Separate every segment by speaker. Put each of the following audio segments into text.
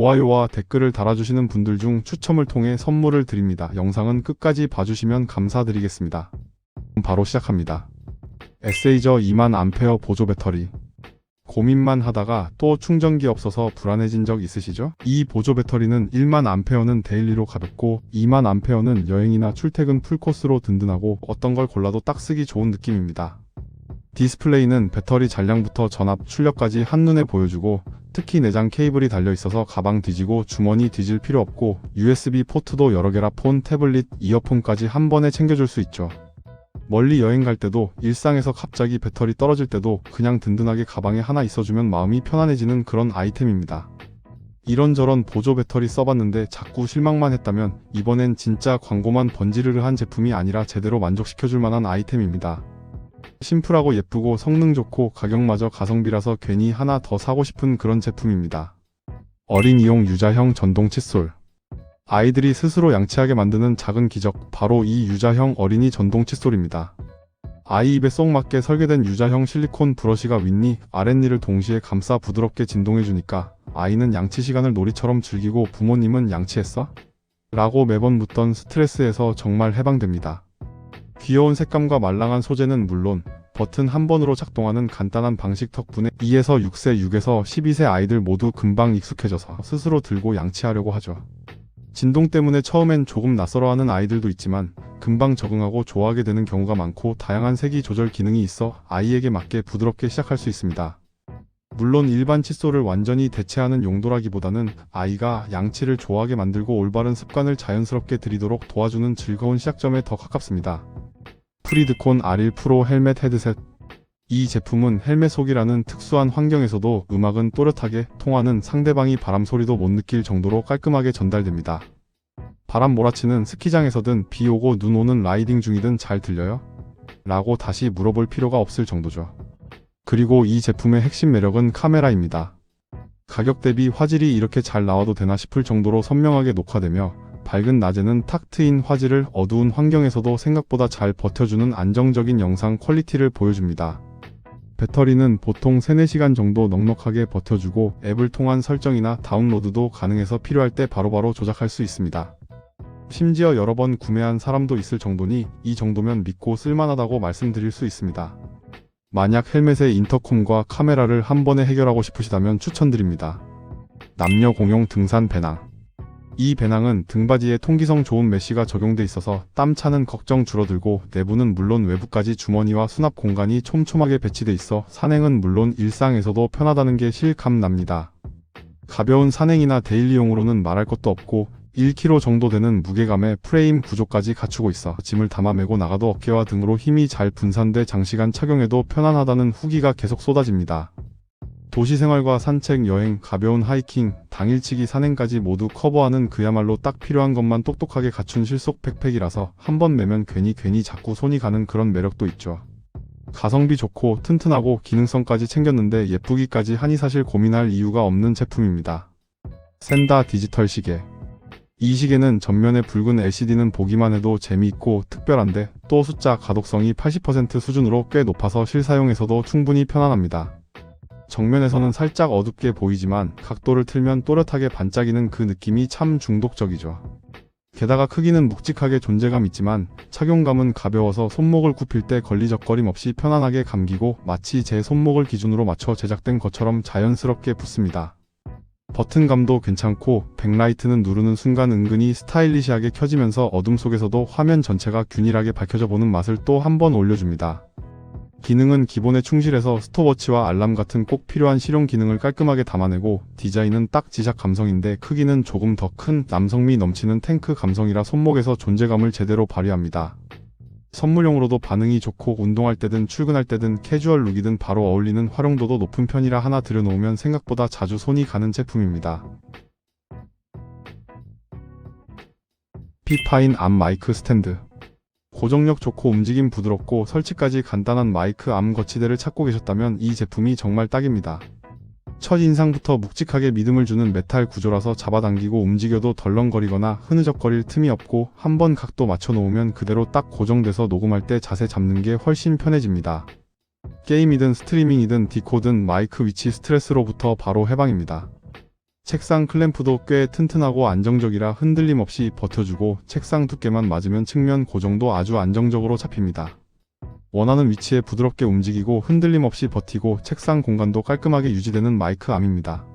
Speaker 1: 좋아요와 댓글을 달아주시는 분들 중 추첨을 통해 선물을 드립니다. 영상은 끝까지 봐주시면 감사드리겠습니다. 바로 시작합니다. 에세이저 2만 암페어 보조 배터리. 고민만 하다가 또 충전기 없어서 불안해진 적 있으시죠? 이 보조 배터리는 1만 암페어는 데일리로 가볍고 2만 암페어는 여행이나 출퇴근 풀코스로 든든하고 어떤 걸 골라도 딱 쓰기 좋은 느낌입니다. 디스플레이는 배터리 잔량부터 전압, 출력까지 한눈에 보여주고 특히 내장 케이블이 달려 있어서 가방 뒤지고 주머니 뒤질 필요 없고 USB 포트도 여러 개라 폰, 태블릿, 이어폰까지 한 번에 챙겨줄 수 있죠. 멀리 여행 갈 때도 일상에서 갑자기 배터리 떨어질 때도 그냥 든든하게 가방에 하나 있어주면 마음이 편안해지는 그런 아이템입니다. 이런저런 보조 배터리 써봤는데 자꾸 실망만 했다면 이번엔 진짜 광고만 번지르르한 제품이 아니라 제대로 만족시켜줄 만한 아이템입니다. 심플하고 예쁘고 성능 좋고 가격마저 가성비라서 괜히 하나 더 사고 싶은 그런 제품입니다. 어린이용 유자형 전동 칫솔 아이들이 스스로 양치하게 만드는 작은 기적 바로 이 유자형 어린이 전동 칫솔입니다. 아이 입에 쏙 맞게 설계된 유자형 실리콘 브러쉬가 윗니, 아랫니를 동시에 감싸 부드럽게 진동해주니까 아이는 양치 시간을 놀이처럼 즐기고 부모님은 양치했어? 라고 매번 묻던 스트레스에서 정말 해방됩니다. 귀여운 색감과 말랑한 소재는 물론 버튼 한 번으로 작동하는 간단한 방식 덕분에 2에서 6세, 6에서 12세 아이들 모두 금방 익숙해져서 스스로 들고 양치하려고 하죠. 진동 때문에 처음엔 조금 낯설어하는 아이들도 있지만 금방 적응하고 좋아하게 되는 경우가 많고 다양한 색이 조절 기능이 있어 아이에게 맞게 부드럽게 시작할 수 있습니다. 물론 일반 칫솔을 완전히 대체하는 용도라기보다는 아이가 양치를 좋아하게 만들고 올바른 습관을 자연스럽게 들이도록 도와주는 즐거운 시작점에 더 가깝습니다. 프리드콘 R1 프로 헬멧 헤드셋 이 제품은 헬멧 속이라는 특수한 환경에서도 음악은 또렷하게 통하는 상대방이 바람 소리도 못 느낄 정도로 깔끔하게 전달됩니다. 바람 몰아치는 스키장에서든 비 오고 눈 오는 라이딩 중이든 잘 들려요? 라고 다시 물어볼 필요가 없을 정도죠. 그리고 이 제품의 핵심 매력은 카메라입니다. 가격 대비 화질이 이렇게 잘 나와도 되나 싶을 정도로 선명하게 녹화되며 밝은 낮에는 탁 트인 화질을 어두운 환경에서도 생각보다 잘 버텨주는 안정적인 영상 퀄리티를 보여줍니다. 배터리는 보통 3, 4시간 정도 넉넉하게 버텨주고 앱을 통한 설정이나 다운로드도 가능해서 필요할 때 바로바로 조작할 수 있습니다. 심지어 여러 번 구매한 사람도 있을 정도니 이 정도면 믿고 쓸만하다고 말씀드릴 수 있습니다. 만약 헬멧의 인터콤과 카메라를 한 번에 해결하고 싶으시다면 추천드립니다. 남녀 공용 등산 배낭 이 배낭은 등받이에 통기성 좋은 메쉬가 적용돼 있어서 땀 차는 걱정 줄어들고 내부는 물론 외부까지 주머니와 수납 공간이 촘촘하게 배치돼 있어 산행은 물론 일상에서도 편하다는 게 실감 납니다. 가벼운 산행이나 데일리용으로는 말할 것도 없고 1kg 정도 되는 무게감의 프레임 구조까지 갖추고 있어 짐을 담아 메고 나가도 어깨와 등으로 힘이 잘 분산돼 장시간 착용해도 편안하다는 후기가 계속 쏟아집니다. 도시 생활과 산책, 여행, 가벼운 하이킹, 당일치기 산행까지 모두 커버하는 그야말로 딱 필요한 것만 똑똑하게 갖춘 실속 백팩이라서 한 번 매면 괜히 괜히 자꾸 손이 가는 그런 매력도 있죠. 가성비 좋고 튼튼하고 기능성까지 챙겼는데 예쁘기까지 하니 사실 고민할 이유가 없는 제품입니다. 센다 디지털 시계 이 시계는 전면에 붉은 LCD는 보기만 해도 재미있고 특별한데 또 숫자 가독성이 80% 수준으로 꽤 높아서 실사용에서도 충분히 편안합니다. 정면에서는 살짝 어둡게 보이지만 각도를 틀면 또렷하게 반짝이는 그 느낌이 참 중독적이죠. 게다가 크기는 묵직하게 존재감 있지만 착용감은 가벼워서 손목을 굽힐 때 걸리적거림 없이 편안하게 감기고 마치 제 손목을 기준으로 맞춰 제작된 것처럼 자연스럽게 붙습니다. 버튼감도 괜찮고 백라이트는 누르는 순간 은근히 스타일리시하게 켜지면서 어둠 속에서도 화면 전체가 균일하게 밝혀져 보는 맛을 또 한 번 올려줍니다. 기능은 기본에 충실해서 스톱워치와 알람 같은 꼭 필요한 실용 기능을 깔끔하게 담아내고 디자인은 딱 지작 감성인데 크기는 조금 더 큰 남성미 넘치는 탱크 감성이라 손목에서 존재감을 제대로 발휘합니다. 선물용으로도 반응이 좋고 운동할 때든 출근할 때든 캐주얼 룩이든 바로 어울리는 활용도도 높은 편이라 하나 들여놓으면 생각보다 자주 손이 가는 제품입니다. 피파인 암 마이크 스탠드 고정력 좋고 움직임 부드럽고 설치까지 간단한 마이크 암 거치대를 찾고 계셨다면 이 제품이 정말 딱입니다. 첫 인상부터 묵직하게 믿음을 주는 메탈 구조라서 잡아당기고 움직여도 덜렁거리거나 흐느적거릴 틈이 없고 한번 각도 맞춰 놓으면 그대로 딱 고정돼서 녹음할 때 자세 잡는 게 훨씬 편해집니다. 게임이든 스트리밍이든 디코든 마이크 위치 스트레스로부터 바로 해방입니다. 책상 클램프도 꽤 튼튼하고 안정적이라 흔들림 없이 버텨주고 책상 두께만 맞으면 측면 고정도 아주 안정적으로 잡힙니다. 원하는 위치에 부드럽게 움직이고 흔들림 없이 버티고 책상 공간도 깔끔하게 유지되는 마이크 암입니다.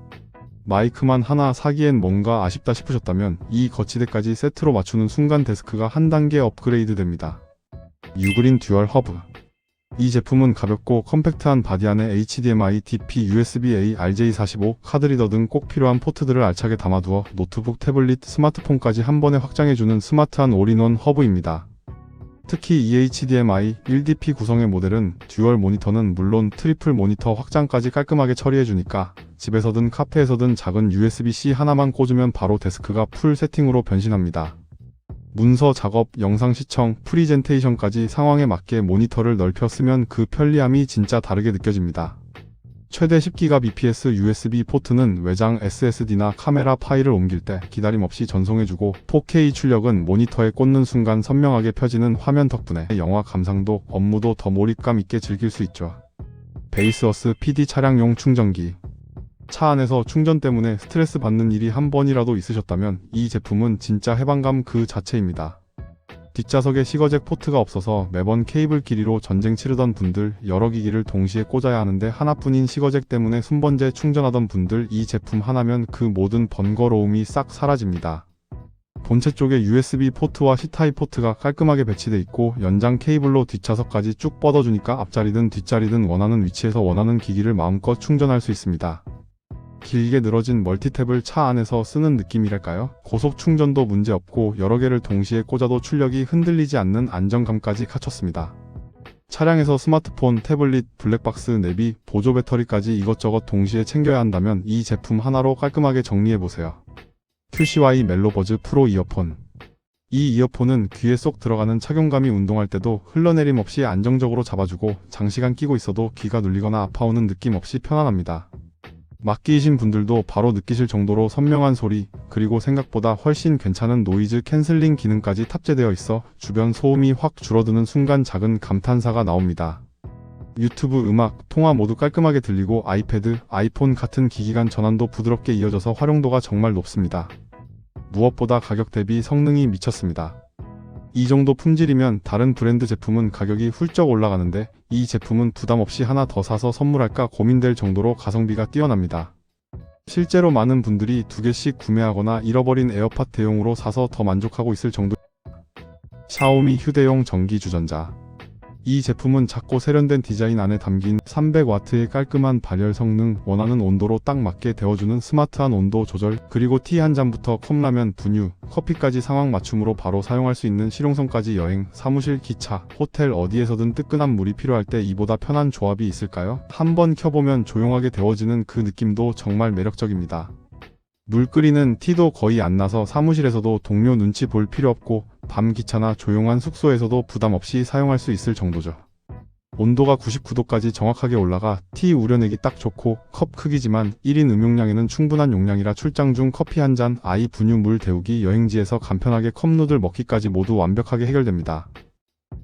Speaker 1: 마이크만 하나 사기엔 뭔가 아쉽다 싶으셨다면 이 거치대까지 세트로 맞추는 순간 데스크가 한 단계 업그레이드 됩니다. 유그린 듀얼 허브 이 제품은 가볍고 컴팩트한 바디 안에 HDMI, DP, USB-A, RJ45, 카드리더 등 꼭 필요한 포트들을 알차게 담아두어 노트북, 태블릿, 스마트폰까지 한 번에 확장해주는 스마트한 올인원 허브입니다. 특히 이 HDMI 1DP 구성의 모델은 듀얼 모니터는 물론 트리플 모니터 확장까지 깔끔하게 처리해주니까 집에서든 카페에서든 작은 USB-C 하나만 꽂으면 바로 데스크가 풀 세팅으로 변신합니다. 문서 작업, 영상 시청, 프리젠테이션까지 상황에 맞게 모니터를 넓혀 쓰면 그 편리함이 진짜 다르게 느껴집니다. 최대 10기가 bps USB 포트는 외장 SSD나 카메라 파일을 옮길 때 기다림 없이 전송해주고 4K 출력은 모니터에 꽂는 순간 선명하게 펴지는 화면 덕분에 영화 감상도 업무도 더 몰입감 있게 즐길 수 있죠. 베이스어스 PD 차량용 충전기 차 안에서 충전 때문에 스트레스 받는 일이 한 번이라도 있으셨다면 이 제품은 진짜 해방감 그 자체입니다. 뒷좌석에 시거잭 포트가 없어서 매번 케이블 길이로 전쟁 치르던 분들, 여러 기기를 동시에 꽂아야 하는데 하나뿐인 시거잭 때문에 순번제 충전하던 분들 이 제품 하나면 그 모든 번거로움이 싹 사라집니다. 본체 쪽에 USB 포트와 C타입 포트가 깔끔하게 배치돼 있고 연장 케이블로 뒷좌석까지 쭉 뻗어주니까 앞자리든 뒷자리든 원하는 위치에서 원하는 기기를 마음껏 충전할 수 있습니다. 길게 늘어진 멀티탭을 차 안에서 쓰는 느낌이랄까요? 고속 충전도 문제없고 여러 개를 동시에 꽂아도 출력이 흔들리지 않는 안정감까지 갖췄습니다. 차량에서 스마트폰, 태블릿, 블랙박스, 내비, 보조 배터리까지 이것저것 동시에 챙겨야 한다면 이 제품 하나로 깔끔하게 정리해보세요. QCY 멜로버즈 프로 이어폰 이 이어폰은 귀에 쏙 들어가는 착용감이 운동할 때도 흘러내림 없이 안정적으로 잡아주고 장시간 끼고 있어도 귀가 눌리거나 아파오는 느낌 없이 편안합니다. 막기이신 분들도 바로 느끼실 정도로 선명한 소리, 그리고 생각보다 훨씬 괜찮은 노이즈 캔슬링 기능까지 탑재되어 있어 주변 소음이 확 줄어드는 순간 작은 감탄사가 나옵니다. 유튜브 음악, 통화 모두 깔끔하게 들리고 아이패드, 아이폰 같은 기기 간 전환도 부드럽게 이어져서 활용도가 정말 높습니다. 무엇보다 가격 대비 성능이 미쳤습니다. 이 정도 품질이면 다른 브랜드 제품은 가격이 훌쩍 올라가는데 이 제품은 부담 없이 하나 더 사서 선물할까 고민될 정도로 가성비가 뛰어납니다. 실제로 많은 분들이 두 개씩 구매하거나 잃어버린 에어팟 대용으로 사서 더 만족하고 있을 정도. 샤오미 휴대용 전기 주전자. 이 제품은 작고 세련된 디자인 안에 담긴 300W의 깔끔한 발열 성능, 원하는 온도로 딱 맞게 데워주는 스마트한 온도 조절, 그리고 티 한 잔부터 컵라면, 분유, 커피까지 상황 맞춤으로 바로 사용할 수 있는 실용성까지 여행, 사무실, 기차, 호텔 어디에서든 뜨끈한 물이 필요할 때 이보다 편한 조합이 있을까요? 한번 켜보면 조용하게 데워지는 그 느낌도 정말 매력적입니다. 물 끓이는 티도 거의 안 나서 사무실에서도 동료 눈치 볼 필요 없고 밤 기차나 조용한 숙소에서도 부담 없이 사용할 수 있을 정도죠. 온도가 99도까지 정확하게 올라가 티 우려내기 딱 좋고 컵 크기지만 1인 음용량에는 충분한 용량이라 출장 중 커피 한 잔, 아이 분유 물 데우기, 여행지에서 간편하게 컵누들 먹기까지 모두 완벽하게 해결됩니다.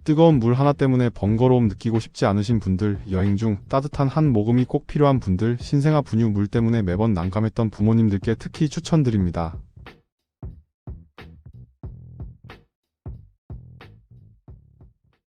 Speaker 1: 뜨거운 물 하나 때문에 번거로움 느끼고 싶지 않으신 분들, 여행 중 따뜻한 한 모금이 꼭 필요한 분들, 신생아 분유 물 때문에 매번 난감했던 부모님들께 특히 추천드립니다.